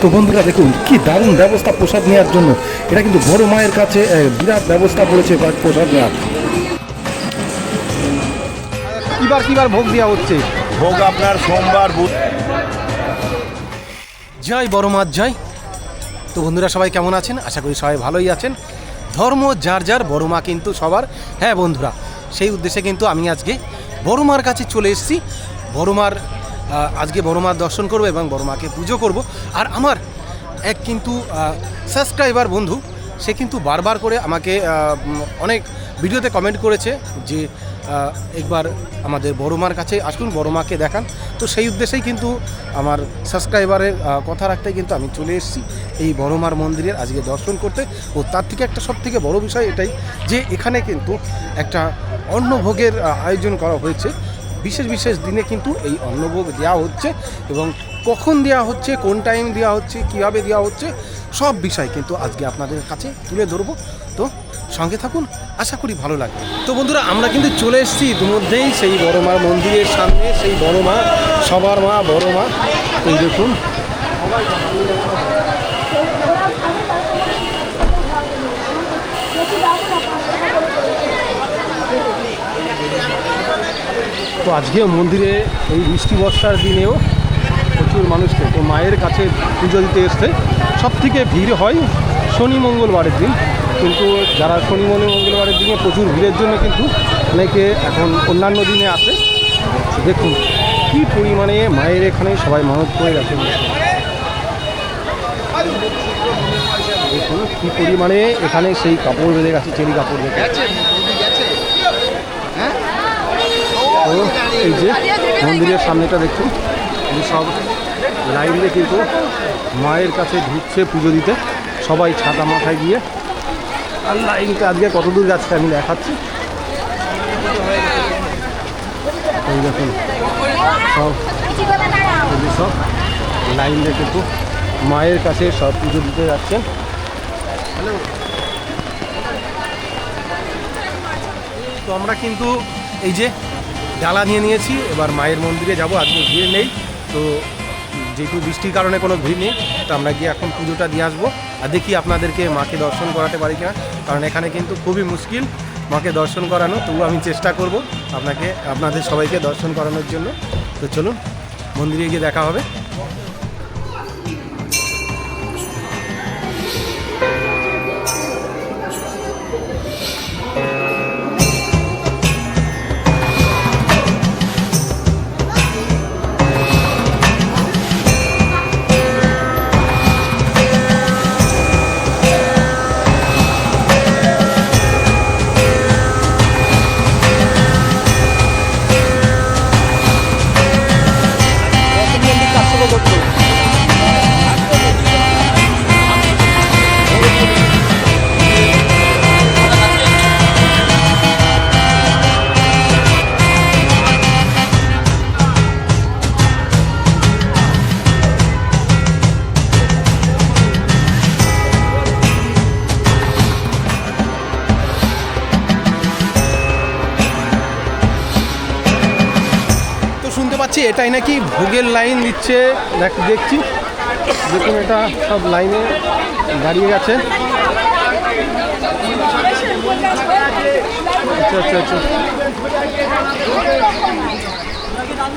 তো বন্ধুরা দেখুন কি দারুণ ব্যবস্থা প্রসাদ নেওয়ার জন্য। এটা কিন্তু বড় মায়ের কাছে বিরাট ব্যবস্থা করেছে প্রসাদ নেওয়ার কিবার কিবার ভোগ দেওয়া হচ্ছে? ভোগ আপনার সোমবার বুধ। জয় বড় মাছ জয়। তো বন্ধুরা সবাই কেমন আছেন? আশা করি সবাই ভালোই আছেন। ধর্ম যার যার বড় মা কিন্তু সবার। হ্যাঁ বন্ধুরা সেই উদ্দেশ্যে কিন্তু আমি আজকে বড় মার কাছে চলে এসেছি। বড় মার আজকে বড় মার দর্শন করব এবং বড় মাকে পুজো করব। আর আমার এক কিন্তু সাবস্ক্রাইবার বন্ধু, সে কিন্তু বারবার করে আমাকে অনেক ভিডিওতে কমেন্ট করেছে যে একবার আমাদের বড় মার কাছে আসুন, বড় মাকে দেখান। তো সেই উদ্দেশ্যেই কিন্তু আমার সাবস্ক্রাইবারের কথা রাখতে কিন্তু আমি চলে এসেছি এই বড় মার মন্দিরের আজকে দর্শন করতে। ও তার থেকে একটা সব থেকে বড় বিষয় এটাই যে, এখানে কিন্তু একটা অন্নভোগের আয়োজন করা হয়েছে। বিশেষ বিশেষ দিনে কিন্তু এই অন্নভোগ দেওয়া হচ্ছে এবং কখন দেওয়া হচ্ছে, কোন টাইম দেওয়া হচ্ছে, কীভাবে দেওয়া হচ্ছে, সব বিষয় কিন্তু আজকে আপনাদের কাছে তুলে ধরবো। তো সঙ্গে থাকুন, আশা করি ভালো লাগবে। তো বন্ধুরা, আমরা কিন্তু চলে এসেছি ইতিমধ্যেই সেই বড় মার মন্দিরের সামনে, সেই বড় মা, সবার মা, বড় মা। এই দেখুন। তো আজকে মন্দিরে এই বৃষ্টি বর্ষার দিনেও প্রচুর মানুষকে, তো মায়ের কাছে পুজো দিতে এসছে। সব থেকে ভিড় হয় শনি মঙ্গলবারের দিন, কিন্তু যারা শনি মঙ্গল মঙ্গলবারের দিনে প্রচুর ভিড়ের জন্য কিন্তু অনেকে এখন অন্যান্য দিনে আসে। দেখুন, কি পরিমাণে মায়ের এখানে সবাই মানত করে গেছে। দেখুন, কি পরিমাণে এখানে সেই কাপড় বেঁধে গেছে, চেরি কাপড় বেঁধে তো এই যে মন্দিরের সামনেটা দেখুন সব লাইন দিয়ে কিন্তু মায়ের কাছে ঢুকছে পুজো দিতে। সবাই ছাতা মাথায় দিয়ে আর লাইনটা আজকে কত দূর যাচ্ছে আমি দেখাচ্ছি। সব সব লাইন দিয়ে কিন্তু মায়ের কাছে সব পুজো দিতে যাচ্ছেন। তো আমরা কিন্তু এই যে ডালা নিয়ে নিয়েছি, এবার মায়ের মন্দিরে যাব, আজকে ভিড় নেই, তো যেহেতু বৃষ্টির কারণে কোনো ভিড় নেই, তো আমরা গিয়ে এখন পুজোটা দিয়ে আসব, আর দেখি আপনাদেরকে মাকে দর্শন করাতে পারি কিনা, কারণ এখানে কিন্তু খুবই মুশকিল মাকে দর্শন করানো তবু আমি চেষ্টা করব আপনাকে, আপনাদের সবাইকে দর্শন করানোর জন্য, তো চলুন মন্দিরে গিয়ে দেখা হবে। পাচ্ছি এটাই নাকি ভোগের লাইন দিচ্ছে। দেখ- দেখছি। দেখুন এটা সব লাইনে দাঁড়িয়ে গেছে। আচ্ছা আচ্ছা আচ্ছা।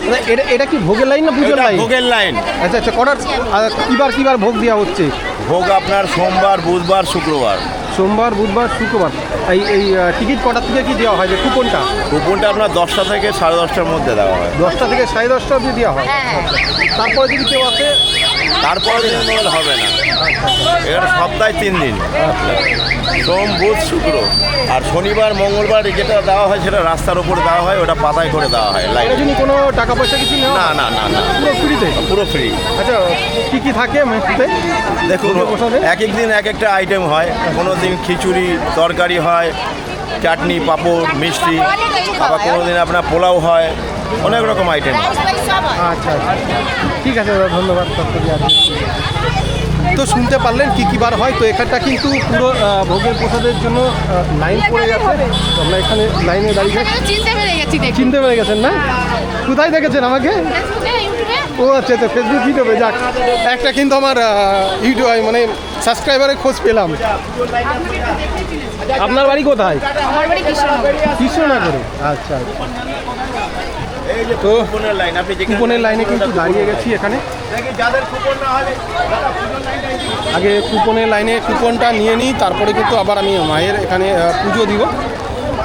মানে এটা এটা কি ভোগের লাইন না পুজোর লাইন ভোগের লাইন আচ্ছা আচ্ছা কটার কিবার কিবার ভোগ দেওয়া হচ্ছে? ভোগ আপনার সোমবার বুধবার শুক্রবার। সোমবার বুধবার শুক্রবার। এই এই টিকিট কটার থেকে কি দেওয়া হয়? যে কুপনটা? কুপনটা আপনার দশটা থেকে সাড়ে দশটার মধ্যে দেওয়া হয়। দশটা থেকে সাড়ে দশটা অবধি দেওয়া হয়। আচ্ছা। তারপরে যদি কেউ আসে তারপরে দিন হবে না। এটা সপ্তাহে তিন দিন। সোম বুধ শুক্র। আর শনিবার মঙ্গলবার যেটা দেওয়া হয় সেটা রাস্তার উপরে দেওয়া হয় ওটা পাতায় করে দেওয়া হয় লাইনে। যদি কোনো টাকা পয়সা কিছু না না না না। পুরো ফ্রিতে? পুরো ফ্রি। আচ্ছা কি কি থাকে মেনুতে দেখুন ভোগের এক এক দিন এক একটা আইটেম হয়। কোনো দিন খিচুড়ি তরকারি হয় চাটনি পাঁপড় মিষ্টি। আবার কোনো দিন আপনার পোলাও হয়। অনেক রকম আইটেম আচ্ছা আচ্ছা। ঠিক আছে দাদা ধন্যবাদ। তো শুনতে পারলেন কী কী বার হয় তো এখানটা কিন্তু পুরো ভোগের প্রসাদের জন্য লাইন পড়ে গেছে। তো আমরা এখানে লাইনে দাঁড়িয়ে চিনতে পেরে গেছি চিনতে পেরে গেছেন না? কোথায় দেখেছেন আমাকে? ও আচ্ছা আচ্ছা ফেসবুক ইউটিউবে। যাক একটা কিন্তু আমার ইউটিউব মানে সাবস্ক্রাইবারের খোঁজ পেলাম। আপনার বাড়ি কোথায়? কৃষ্ণনগর। আচ্ছা আচ্ছা। তো কুপনের লাইন কিন্তু দাঁড়িয়ে গেছি এখানে। আগে কুপনের লাইনে কুপনটা নিয়ে নিই তারপরে কিন্তু আবার আমি মায়ের এখানে পুজো দিব।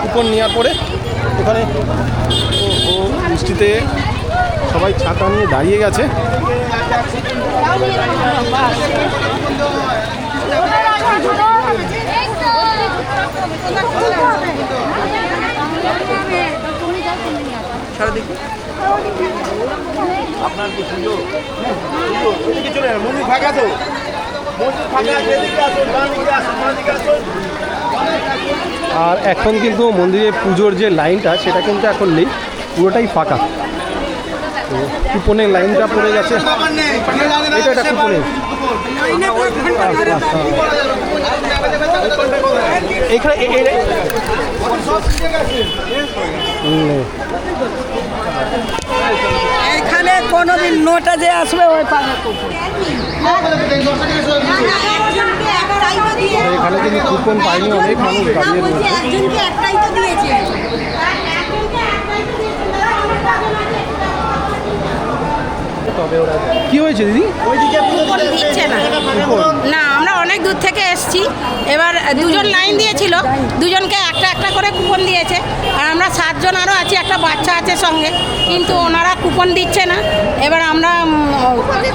কুপন নেওয়ার পরে ওখানে ও বৃষ্টিতে সবাই ছাতা নিয়ে দাঁড়িয়ে গেছে। আপনার কি পুজো? এদিকে চলে মন্দির ফাঁকা তো। মন্দির ফাঁকা আছে এদিকে আসুন ডান দিকে আসুন বাঁ দিকে আসুন আর এখন কিন্তু মন্দিরে পুজোর যে লাইনটা সেটা কিন্তু এখন নেই পুরোটাই ফাঁকা। তো কুপনের লাইনটা পড়ে গেছে। এটা একটা এখানে এখানে কোনোদিন নোটা যে আসবে ওই পাবে এখানে কিন্তু কুপন পাইনি অনেক মানুষ দাঁড়িয়ে রয়েছে। কি হয়েছে দিদি? না। না আমরা অনেক দূর থেকে এসেছি। এবার দুজন লাইন দিয়েছিল। দুজনকে একটা একটা করে কুপন দিয়েছে। আর আমরা সাতজন আরও আছি একটা বাচ্চা আছে সঙ্গে। কিন্তু ওনারা কুপন দিচ্ছে না। এবার আমরা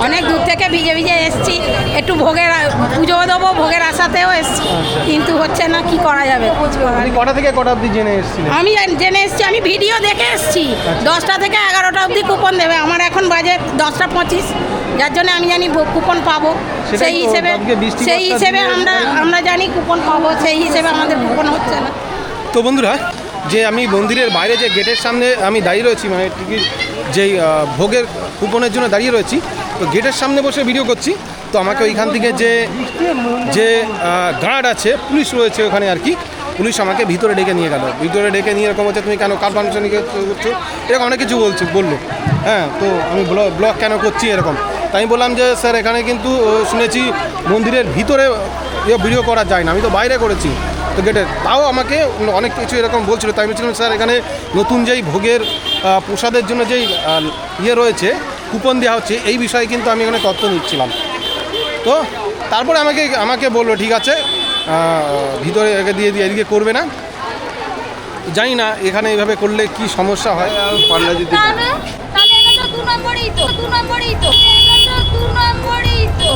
অনেক দূর থেকে ভিজে ভিজে এসেছি। একটু ভোগের পুজো দেবো ভোগের আশাতেও এসেছি। কিন্তু হচ্ছে না কি করা যাবে? কটা থেকে কটা অবধি জেনে এসেছিলেন? আমি জেনে এসেছি আমি ভিডিও দেখে এসেছি। দশটা থেকে এগারোটা অবধি কুপন দেবে। আমার এখন বাজে দশটা পঁচিশ যার জন্য আমি জানি কুপন পাবো। সেই হিসেবে সেই হিসেবে আমরা আমরা জানি কুপন পাবো সেই হিসেবে আমাদের কুপন হচ্ছে না। তো বন্ধুরা যে আমি মন্দিরের বাইরে যে গেটের সামনে আমি দাঁড়িয়ে রয়েছি মানে টিকিট যেই ভোগের কুপনের জন্য দাঁড়িয়ে রয়েছি তো গেটের সামনে বসে ভিডিও করছি। তো আমাকে ওইখান থেকে যে যে গার্ড আছে পুলিশ রয়েছে ওখানে আর কি। পুলিশ আমাকে ভিতরে ডেকে নিয়ে গেল। ভিতরে ডেকে নিয়ে এরকম হচ্ছে, তুমি কেন কার পারমিশন করছ এরকম অনেক কিছু বলছে, বলল। হ্যাঁ তো আমি ব্লগ ব্লগ কেন করছি এরকম? তাই আমি বললাম যে, স্যার, এখানে কিন্তু শুনেছি মন্দিরের ভিতরে ইয়ে ভিডিও করা যায় না। আমি তো বাইরে করেছি, তো গেটে। তাও আমাকে অনেক কিছু এরকম বলছিল। তাই বলছিলাম, স্যার, এখানে নতুন যেই ভোগের প্রসাদের জন্য যেই ইয়ে রয়েছে, কুপন দেওয়া হচ্ছে, এই বিষয়ে কিন্তু আমি এখানে তথ্য নিচ্ছিলাম। তো তারপরে আমাকে আমাকে বলল, ঠিক আছে ভিতরে একে দিয়ে দিয়ে এদিকে করবে না? জানি না এখানে এইভাবে করলে কি সমস্যা হয়। পাল্লা যদি তাহলে তাহলে এটা তো দু নম্বরই তো দু নম্বরই তো দু নম্বরই তো।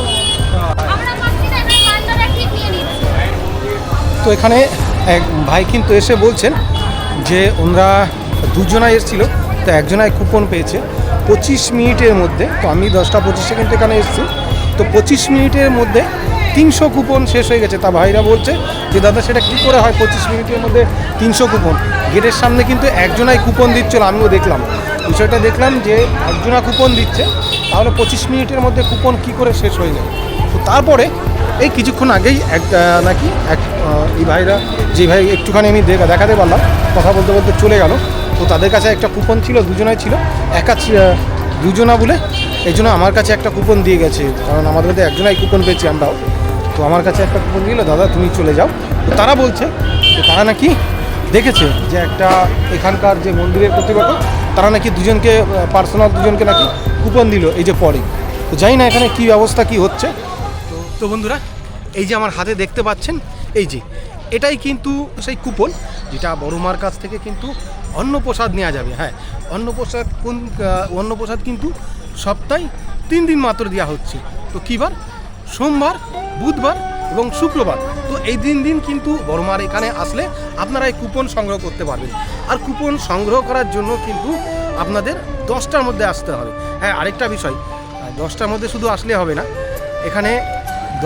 আমরা পাচ্ছি না এখানে মালদারা ঠিক নিয়ে নিচ্ছে। তো এখানে এক ভাই কিন্তু এসে বলছেন যে ওনারা দুজনাই এসেছিল তো একজনাই কুপন পেয়েছে পঁচিশ মিনিটের মধ্যে তো আমি দশটা পঁচিশে কিন্তু এখানে এসেছি তো পঁচিশ মিনিটের মধ্যে তিনশো কুপন শেষ হয়ে গেছে। তা ভাইরা বলছে যে, দাদা, সেটা কী করে হয়? পঁচিশ মিনিটের মধ্যে তিনশো কুপন। গেটের সামনে কিন্তু একজনাই কুপন দিচ্ছিল, আমিও দেখলাম। বিষয়টা দেখলাম যে, একজনা কুপন দিচ্ছে, তাহলে পঁচিশ মিনিটের মধ্যে কুপন কী করে শেষ হয়ে যায়? তো তারপরে, এই কিছুক্ষণ আগেই এক নাকি এক এই ভাইরা, যে ভাই একটুখানি আমি দেখা, দেখাতে পারলাম, কথা বলতে বলতে চলে গেল। তো তাদের কাছে একটা কুপন ছিল, দুজনাই ছিল। একা দুজনা বলে, এই জন্য আমার কাছে একটা কুপন দিয়ে গেছে। কারণ আমাদের মধ্যে একজনাই কুপন পেয়েছি আমরাও। তো আমার কাছে একটা কুপন দিল দাদা, তুমি চলে যাও। তো তারা বলছে তারা নাকি দেখেছে যে একটা এখানকার যে মন্দিরের কর্তৃপক্ষ তারা নাকি দুজনকে, পার্সোনাল দুজনকে নাকি কুপন দিল এই যে পরে। তো জানি না এখানে কী ব্যবস্থা, কি হচ্ছে। তো তো বন্ধুরা, এই যে আমার হাতে দেখতে পাচ্ছেন, এই যে, এটাই কিন্তু সেই কুপন যেটা বড়মার কাছ থেকে কিন্তু অন্নপ্রসাদ নেওয়া যাবে। হ্যাঁ অন্নপ্রসাদ কোন অন্নপ্রসাদ কিন্তু সপ্তাহে তিন দিন মাত্র দেওয়া হচ্ছে। তো কী বার? সোমবার বুধবার এবং শুক্রবার। তো এই দিন দিন কিন্তু বড়মার এখানে আসলে আপনারা এই কুপন সংগ্রহ করতে পারবেন। আর কুপন সংগ্রহ করার জন্য কিন্তু আপনাদের দশটার মধ্যে আসতে হবে। হ্যাঁ আরেকটা বিষয় দশটার মধ্যে শুধু আসলে হবে না, এখানে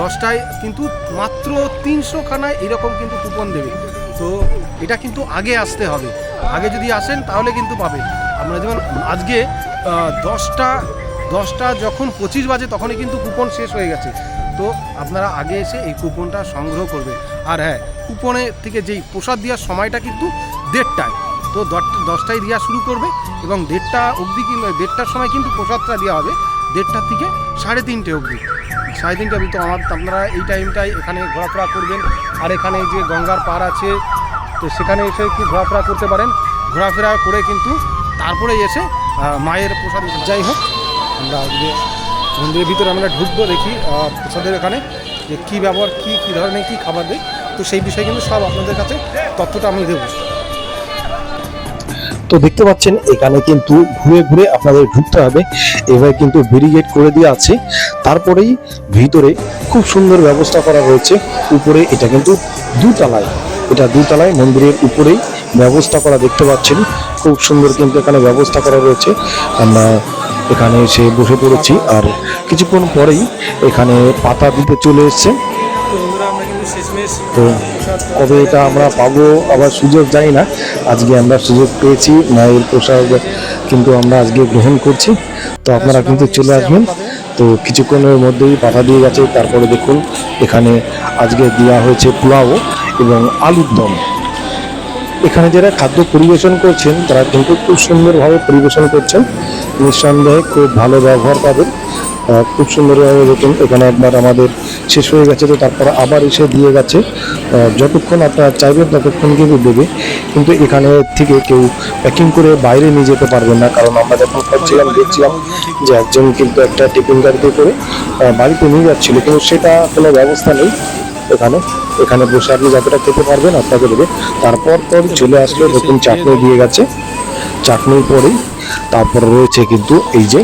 দশটায় কিন্তু মাত্র তিনশো খানায় এরকম কিন্তু কুপন দেবে। তো এটা কিন্তু আগে আসতে হবে। আগে যদি আসেন তাহলে কিন্তু পাবেন। আমরা যেমন আজকে দশটা দশটা যখন পঁচিশ বাজে তখনই কিন্তু কুপন শেষ হয়ে গেছে। তো আপনারা আগে এসে এই কুপনটা সংগ্রহ করবেন। আর হ্যাঁ কুপনে থেকে যেই প্রসাদ দেওয়ার সময়টা কিন্তু দেড়টায়। তো দশটা দশটায় দেওয়া শুরু করবে এবং দেড়টা অবধি কিন্তু দেড়টার সময় কিন্তু প্রসাদটা দেওয়া হবে। দেড়টার থেকে সাড়ে তিনটে অবধি। সাড়ে তিনটে অবধি তো আমার আপনারা এই টাইমটায় এখানে ঘোরাফেরা করবেন। আর এখানে যে গঙ্গার পার আছে, তো সেখানে এসে একটু ঘোরাফেরা করতে পারেন। ঘোরাফেরা করে কিন্তু তারপরে এসে মায়ের প্রসাদ যাই হোক, আমরা মন্দিরের ভিতরে আমরা ঢুকবো দেখি প্রসাদের এখানে যে কী ব্যবহার, কী কী ধরনের, কী খাবার দেয়। তো সেই বিষয়ে কিন্তু সব আপনাদের কাছে তথ্যটা আমি দেবো। তো দেখতে পাচ্ছেন, এখানে কিন্তু ঘুরে ঘুরে আপনাদের ঢুকতে হবে। এবার কিন্তু ব্যারিগেড করে দেওয়া আছে। তারপরেই ভিতরে খুব সুন্দর ব্যবস্থা করা রয়েছে উপরে এটা কিন্তু দুতলায়, এটা দুতলায় মন্দিরের উপরেই ব্যবস্থা করা দেখতে পাচ্ছেন। খুব সুন্দর কিন্তু এখানে ব্যবস্থা করা রয়েছে। এখানে এসে বসে পড়েছি। আর কিছুক্ষণ পরেই এখানে পাতা দিতে চলে এসছে। তো কবে এটা আমরা পাবো আবার সুযোগ জানি না। আজকে আমরা সুযোগ পেয়েছি, মায়ের প্রসাদ কিন্তু আমরা আজকে গ্রহণ করছি। তো আপনারা কিন্তু চলে আসবেন। তো কিছুক্ষণের মধ্যেই পাতা দিয়ে গেছে। তারপরে দেখুন, এখানে আজকে দেওয়া হয়েছে পোলাও এবং আলুর দম। এখানে যারা খাদ্য পরিবেশন করছেন, তারা কিন্তু খুব সুন্দরভাবে পরিবেশন করছেন। নিঃসন্দেহে খুব ভালো ব্যবহার পাবেন। খুব সুন্দরভাবে দেখুন, এখানে একবার আমাদের শেষ হয়ে গেছে তো তারপর আবার এসে দিয়ে গেছে। যতক্ষণ আপনারা চাইবেন ততক্ষণ কিন্তু দেবে। কিন্তু এখানে থেকে কেউ প্যাকিং করে বাইরে নিয়ে যেতে পারবেন না, কারণ আমরা যখন খাচ্ছিলাম দেখছিলাম যে একজন কিন্তু একটা টিফিন গাড়িতে করে বাড়িতে নিয়ে যাচ্ছিল। কিন্তু সেটা কোনো ব্যবস্থা নেই এখানে। এখানে বসে আপনি যতটা খেতে পারবেন আপনাকে দেবে। তারপর পর চলে আসলে নতুন চাটনি দিয়ে গেছে। চাটনির পরেই তারপর রয়েছে কিন্তু এই যে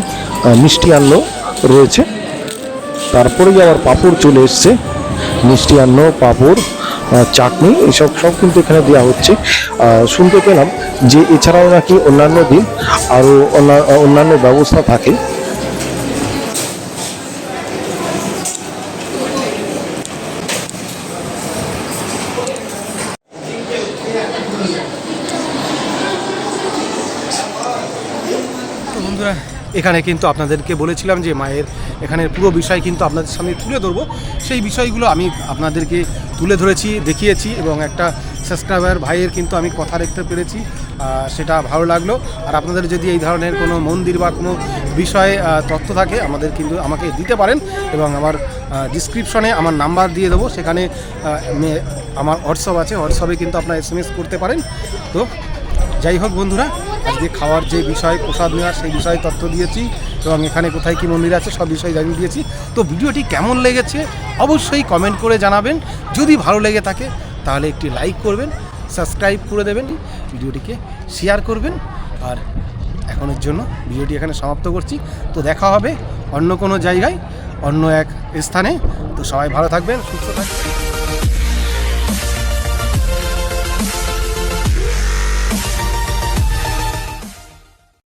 মিষ্টি আন্ন রয়েছে। তারপরেই আবার পাঁপড় চলে এসছে, মিষ্টি আন্ন, পাঁপড় চাটনি এইসব সব কিন্তু এখানে দেওয়া হচ্ছে। শুনতে পেলাম যে এছাড়াও নাকি অন্যান্য দিন আরও অন্যান্য ব্যবস্থা থাকে তো বন্ধুরা এখানে কিন্তু আপনাদেরকে বলেছিলাম যে মায়ের এখানের পুরো বিষয় কিন্তু আপনাদের সামনে তুলে ধরবো। সেই বিষয়গুলো আমি আপনাদেরকে তুলে ধরেছি, দেখিয়েছি এবং একটা সাবস্ক্রাইবার ভাইয়ের কিন্তু আমি কথা রাখতে পেরেছি সেটা ভালো লাগল। আর আপনাদের যদি এই ধরনের কোনো মন্দির বা কোনো বিষয়ে তথ্য থাকে, আমাদের কিন্তু আমাকে দিতে পারেন এবং আমার ডিসক্রিপশনে আমার নাম্বার দিয়ে দেবো। সেখানে আমার হোয়াটসঅ্যাপ আছে, হোয়াটসঅ্যাপে কিন্তু আপনারা এস করতে পারেন। তো যাই হোক বন্ধুরা আজকে খাওয়ার যে বিষয়, প্রসাদ নেওয়ার সেই বিষয়ে তথ্য দিয়েছি এবং এখানে কোথায় কি মন্দির আছে সব বিষয় জানিয়ে দিয়েছি। তো ভিডিওটি কেমন লেগেছে অবশ্যই কমেন্ট করে জানাবেন। যদি ভালো লেগে থাকে, তাহলে একটি লাইক করবেন সাবস্ক্রাইব করে দেবেন, ভিডিওটিকে শেয়ার করবেন। আর এখনের জন্য ভিডিওটি এখানে সমাপ্ত করছি। তো দেখা হবে অন্য কোনো জায়গায়, অন্য এক স্থানে। তো সবাই ভালো থাকবেন, সুস্থ থাকবেন।